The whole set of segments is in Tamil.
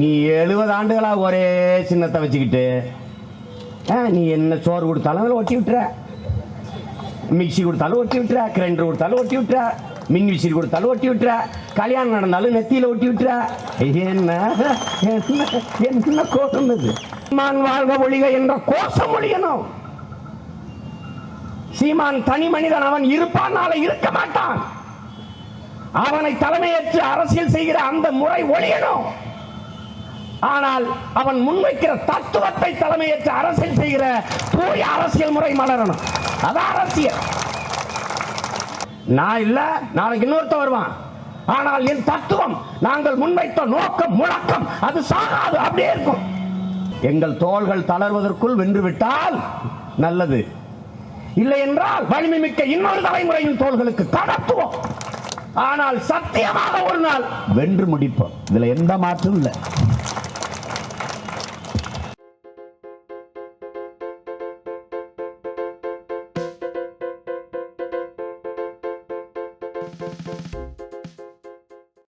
நீ எழுபது ஆண்டுகளா ஒரே சின்னத்தை வச்சுக்கிட்டு நீ என்ன சோறு கொடுத்தாலும் அதில் ஒட்டி விட்டுற. மிக்ஸி கொடுத்தாலும் ஒட்டி விட்டுற கிரைண்டர் கொடுத்தாலும் ஒட்டி விட்டுற மின் விசிறி கொடுத்தாலும் ஒட்டி விட்டுற கல்யாணம் நடந்தாலும் நெத்தியில் ஒட்டி விட்டுற. என்ன என்ன என்ன கோபம் இது? சீமான் வாழ்க ஒழிக என்ற கோஷம் ஒழியணும் சீமான் தனி மனிதன் அவன் இருப்பான் இருக்க மாட்டான். அவனை தலைமையேற்று அரசியல் செய்கிற அந்த முறை ஒழியணும். ஆனால் அவன் முன்வைக்கிற தத்துவத்தை தலைமையேற்று அரசியல் செய்கிற தூய அரசியல் முறை மலரணும். அதான் அரசியல். நான் இல்ல நாளைக்கு இன்னொருத்த வருவான். ஆனால் என் தத்துவம் நாங்கள் முன்வைத்த நோக்கம் முழக்கம் அது சாகாது அப்படியே இருக்கும். எங்கள் தோள்கள் தளர்வதற்குள் வென்று விட்டால் நல்லது. இல்லை என்றால் வலிமை மிக்க இன்னொரு தலைமுறையின் தோள்களுக்கு கடத்துவோம். ஆனால் சத்தியமாக ஒரு நாள் வென்று முடிப்போம். இதுல எந்த மாற்றம் இல்லை.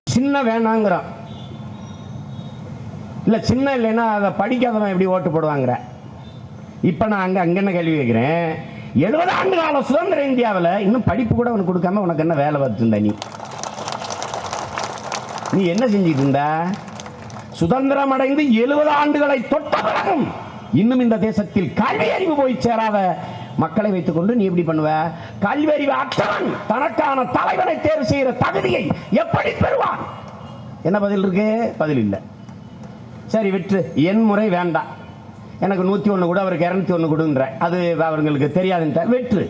சின்ன வேணாங்கிறான். இல்லை சின்ன இல்லைன்னா அதை படிக்காதவன் எப்படி ஓட்டு போடுவாங்கிற? இப்போ நான் அங்க அங்க என்ன கேள்வி கேட்குறேன்? எழுபது ஆண்டு கால சுதந்திர இந்தியாவில் இன்னும் படிப்பு கூட உனக்கு கொடுக்காம உனக்கு என்ன வேலை பார்த்துருந்த நீ? நீ என்ன செஞ்சிட்டு இருந்த? சுதந்திரம் அடைந்து எழுபது ஆண்டுகளை தொட்ட பிறகும் இன்னும் இந்த தேசத்தில் கல்வி அறிவு போய் சேராத மக்களை வைத்துக்கொண்டு நீ எப்படி பண்ணுவ? கல்வி அறிவு அற்றவன் தனக்கான தலைவனை தேர்வு செய்கிற தகுதியை எப்படி பெறுவான்? என்ன பதில் இருக்கு? பதில் இல்லை. சரி விட்டு என் முறை வேண்டாம் எனக்கு நூற்றி ஒன்று கூட அவருக்கு இரநூத்தி ஒன்று கொடுன்ற. அது அவங்களுக்கு தெரியாதுன்ற வெற்று.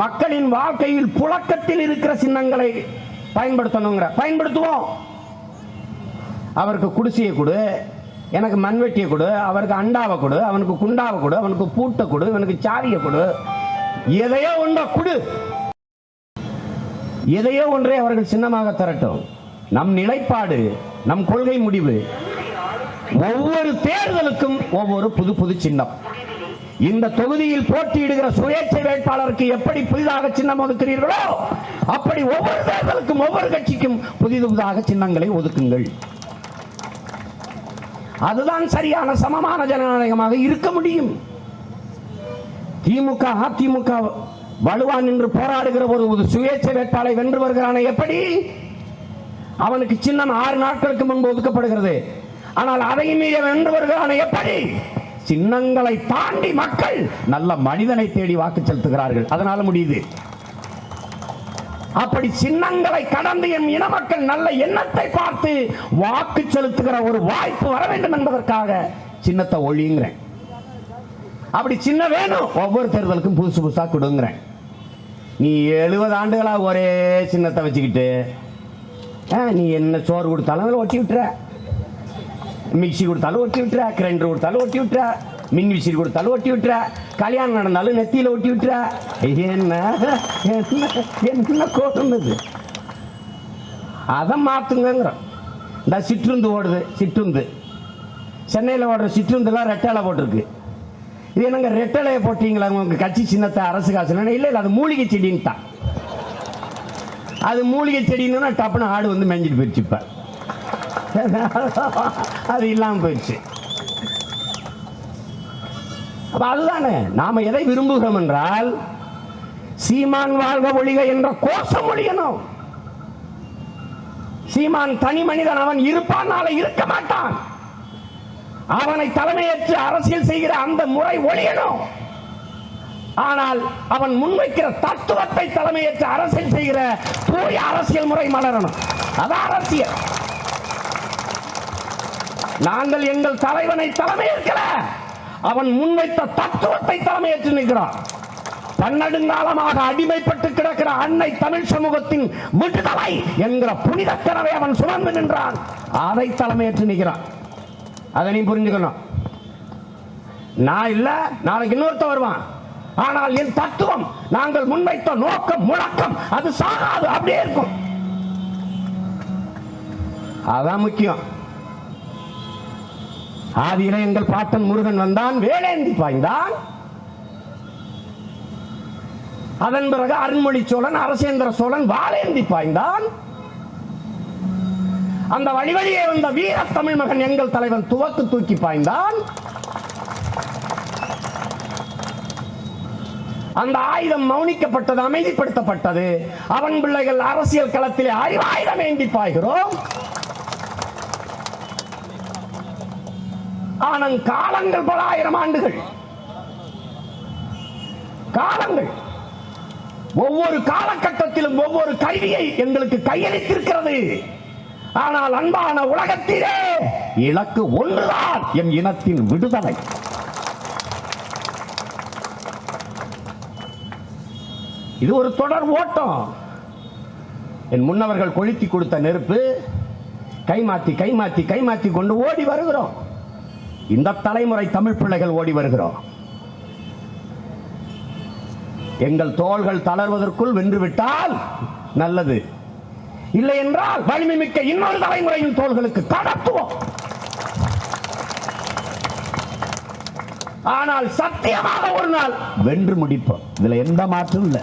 மக்களின் வாழ்க்கையில் புழக்கத்தில் இருக்கிற சின்னங்களை பயன்படுத்தணுங்கிற. பயன்படுத்துவோம். அவருக்கு குடிசையை கொடு எனக்கு மண்வெட்டியை கொடு அவருக்கு அண்டாவை கொடு அவனுக்கு குண்டாவை கொடு அவனுக்கு பூட்டை கொடு அவனுக்கு சாவியை கொடு. எதையோ ஒன்றை கொடு. எதையோ ஒன்றே அவர்கள் சின்னமாக தரட்டும். நம் நிலைப்பாடு நம் கொள்கை முடிவு ஒவ்வொரு தேர்தலுக்கும் ஒவ்வொரு புது புது சின்னம். இந்த தொகுதியில் போட்டியிடுகிற சுயேட்சை வேட்பாளருக்கு எப்படி புதிதாக சின்னம் ஒதுக்கிறீர்களோ அப்படி ஒவ்வொரு தேர்தலுக்கும் ஒவ்வொரு கட்சிக்கும் புதிது புதிதாக சின்னங்களை ஒதுக்குங்கள். அதுதான் சரியான சமமான ஜனநாயகமாக இருக்க முடியும். திமுக அதிமுக வலுவான் என்று போராடுகிற ஒரு சுயேட்சை வேட்பாளை வென்று வருகிறான எப்படி? அவனுக்கு சின்னம் ஆறு நாட்களுக்கு முன்பு ஒதுக்கப்படுகிறது. ஆனால் அதையும் மீறி அவன் எப்படி சின்னங்களை தாண்டி மக்கள் நல்ல மனிதனை தேடி வாக்கு செலுத்துகிறார்கள். அதனால முடியுது. அப்படி சின்னங்களை கடந்து என் இன மக்கள் நல்ல எண்ணத்தை பார்த்து வாக்கு செலுத்துகிற ஒரு வாய்ப்பு வர வேண்டும் என்பதற்காக சின்னத்தை ஒழியுங்கிறேன். அப்படி சின்ன வேணும். ஒவ்வொரு தேர்தலுக்கும் புதுசு புதுசா கொடுங்கிறேன். நீ எழுபது ஆண்டுகளாக ஒரே சின்னத்தை வச்சுக்கிட்டு நீ என்ன சோறு கொடுத்தாலும் அதில் ஒட்டி விட்டுற. மிக்ஸி கொடுத்தாலும் ஒட்டி விட்டுற கிரைண்டர் கொடுத்தாலும் ஒட்டி விட்டுற மின் விசிறி கொடுத்தாலும் ஒட்டி விட்டுற கல்யாணம் நடந்தாலும் நெத்தியில் ஒட்டி விட்டுற. என்ன என்ன என்ன கோஷம் இது? அதை மாற்றுங்கிறோம் இந்த சிற்றுந்து ஓடுது சிற்றுந்து. சென்னையில் ஓடுற சிற்றுந்துலாம் ரெட்டலை போட்டிருக்கு. இது என்னங்க ரெட்டலையை போட்டிங்களா? உங்கள் கட்சி சின்னத்தை அரசு காசு இல்லை இல்லை அது மூலிகை செடின்ட்டான் அது மூலிகை செடின்னு டப்புன்னு ஆடு வந்து மேஞ்சிட்டு போயிடுச்சுப்பேன் அது இல்லாமல் போயிடுச்சு. அப்போ அதுதானே நாம் எதை விரும்புகிறோம் என்றால் சீமான் வாழ்க ஒழிக என்ற கோஷம் ஒழியணும். சீமான் தனி மனிதன் அவன் இருப்பான் நாளை இருக்க மாட்டான். அவனை தலைமையேற்று அரசியல் செய்கிற அந்த முறை ஒழியணும். ஆனால் அவன் முன்வைக்கிற தத்துவத்தை தலைமையேற்று அரசியல் செய்கிற தூய அரசியல் முறை மலரணும். அதான் அரசியல். நாங்கள் எங்கள் தலைவனை தலைமையேற்கல. அவன் முன்வைத்த தத்துவத்தை தலைமையேற்று நிற்கிறான். பன்னெடுங்காலமாக அடிமைப்பட்டு கிடக்கிற அன்னை தமிழ் சமூகத்தின் விடுதலை என்கிற புனித கனவை அவன் சுமந்து நின்றான். அதை தலைமையேற்று நிற்கிறான். அதை நீ புரிஞ்சுக்கணும். நான் இல்ல நாளைக்கு இன்னொருத்த வருவான். ஆனால் என் தத்துவம் நாங்கள் முன்வைத்த நோக்கம் முழக்கம் அது சாகாது அப்படியே இருக்கும். அதான் முக்கியம். ஆதியில எங்கள் பாட்டன் முருகன் வந்தான் வேலேந்தி பாய்ந்தான். அதன் பிறகு அருண்மொழி சோழன் அரசேந்திர சோழன் வாலேந்தி பாய்ந்தான். அந்த வழி வழியே வந்த வீர தமிழ் மகன் எங்கள் தலைவன் துவக்கு தூக்கி பாய்ந்தான். அந்த ஆயுதம் மௌனிக்கப்பட்டது அமைதிப்படுத்தப்பட்டது. அவன் பிள்ளைகள் அரசியல் களத்திலே அறிவாயுதம் ஏந்தி பாய்கிறோம். ஆனால் காலங்கள் பல ஆயிரம் ஆண்டுகள். காலங்கள். ஒவ்வொரு காலகட்டத்திலும் ஒவ்வொரு கருவியை எங்களுக்கு கையளித்திருக்கிறது. ஆனால் அன்பான உலகத்திலே இலக்கு ஒன்றுதான் என் இனத்தின் விடுதலை. இது ஒரு தொடர் ஓட்டம். என் முன்னவர்கள் கொளுத்தி கொடுத்த நெருப்பு கைமாத்தி கைமாத்தி கைமாத்தி கொண்டு ஓடி வருகிறோம். இந்த தலைமுறை தமிழ் பிள்ளைகள் ஓடி வருகிறோம். எங்கள் தோள்கள் தளர்வதற்குள் வென்றுவிட்டால் நல்லது. இல்லை என்றால் வலிமை மிக்க இன்னொரு தலைமுறையின் தோள்களுக்கு கடத்துவோம். ஆனால் சத்தியமாக ஒரு நாள் வென்று முடிப்போம். இதுல எந்த மாற்றம் இல்லை.